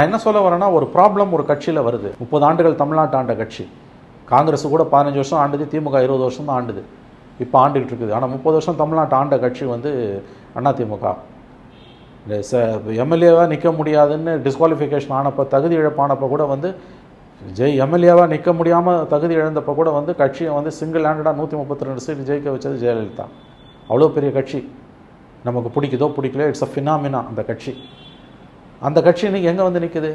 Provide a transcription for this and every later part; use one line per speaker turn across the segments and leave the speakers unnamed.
நான் என்ன சொல்ல வரேன்னா ஒரு ப்ராப்ளம் ஒரு கட்சியில் வருது. முப்பது ஆண்டுகள் தமிழ்நாட்டு ஆண்ட கட்சி. காங்கிரஸ் கூட பதினஞ்சு வருஷம் ஆண்டுது திமுக இருபது வருஷம் தான் ஆண்டுது. இப்போ ஆண்டுகிட்டு இருக்குது. ஆனால் முப்பது வருஷம் தமிழ்நாட்டு ஆண்ட கட்சி வந்து அண்ணா திமுக. ச எம்எல்ஏவாக நிற்க முடியாதுன்னு டிஸ்குவாலிஃபிகேஷன் ஆனப்போ தகுதி இழப்பானப்போ கூட வந்து ஜெய் எம்எல்ஏவாக நிற்க முடியாமல் தகுதி இழந்தப்போ கூட வந்து கட்சியை வந்து சிங்கிள் ஹேண்டடாக நூற்றி முப்பத்தி ரெண்டு சீட் ஜெயிக்க வச்சது ஜெயலலிதா. அவ்வளோ பெரிய கட்சி. நமக்கு பிடிக்குதோ பிடிக்கலையோ இட்ஸ் அ ஃபினாமினா அந்த கட்சி. அந்த கட்சி இன்னைக்கு எங்கே வந்து நிற்குது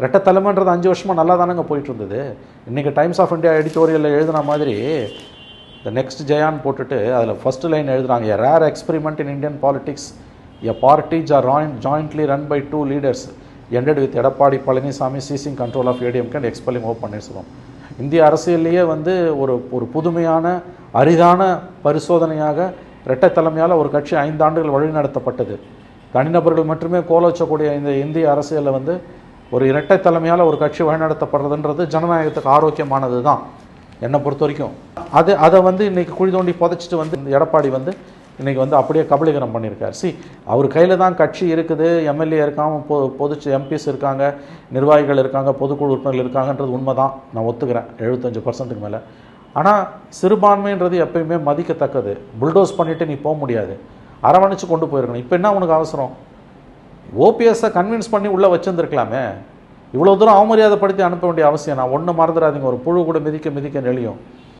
ரெட்ட தலைமைன்றது அஞ்சு வருஷமாக நல்லா தானங்க போயிட்டு இருந்தது இன்றைக்கி டைம்ஸ் ஆஃப் இந்தியா எடிட்டோரியலில் எழுதின மாதிரி த நெக்ஸ்ட் ஜெயான் போட்டுட்டு அதில் ஃபர்ஸ்ட் லைன் எழுதுறாங்க a rare experiment in Indian politics a parties are jointly run by two leaders ended with Edappadi Palaniswami seizing control of ADMK and expelling O Panneerselvam இந்திய அரசியல்லையே வந்து ஒரு ஒரு புதுமையான அரிதான பரிசோதனையாக இரட்டை தலைமையால் ஒரு கட்சி ஐந்து ஆண்டுகள் வழிநடத்தப்பட்டது. தனிநபர்கள் மட்டுமே கோல வச்சக்கூடிய இந்த இந்திய அரசியலில் வந்து ஒரு இரட்டை தலைமையால் ஒரு கட்சி வழிநடத்தப்படுறதுன்றது ஜனநாயகத்துக்கு ஆரோக்கியமானது தான் என்னை பொறுத்த வரைக்கும். அது அதை வந்து இன்றைக்கி குழி தோண்டி புதைச்சிட்டு வந்து இந்த எடப்பாடி வந்து இன்றைக்கி வந்து அப்படியே கபலீகரம் பண்ணியிருக்கார். சி அவர் கையில் தான் கட்சி இருக்குது எம்எல்ஏ இருக்காங்க பொ பொது எம்பிஸ் இருக்காங்க நிர்வாகிகள் இருக்காங்க பொதுக்குழு உறுப்பினர்கள் இருக்காங்கன்றது உண்மை தான் நான் ஒத்துக்கிறேன் எழுபத்தஞ்சு பர்சன்ட்டுக்கு மேலே. ஆனால் சிறுபான்மைன்றது எப்பயுமே மதிக்கத்தக்கது. புல்டோஸ் பண்ணிவிட்டு நீ போக முடியாது. அரவணைச்சு கொண்டு போயிருக்கணும். இப்போ என்ன உனக்கு அவசரம்? ஓபிஎஸ்ஸை கன்வின்ஸ் பண்ணி உள்ளே வச்சுருந்துருக்கலாமே. இவ்வளோ தூரம் அவமரியாதைப்படுத்தி அனுப்ப வேண்டிய அவசியம் நான் ஒன்று மறந்துடாதீங்க. ஒரு புழு கூட மிதிக்க மிதிக்க நெளியும்.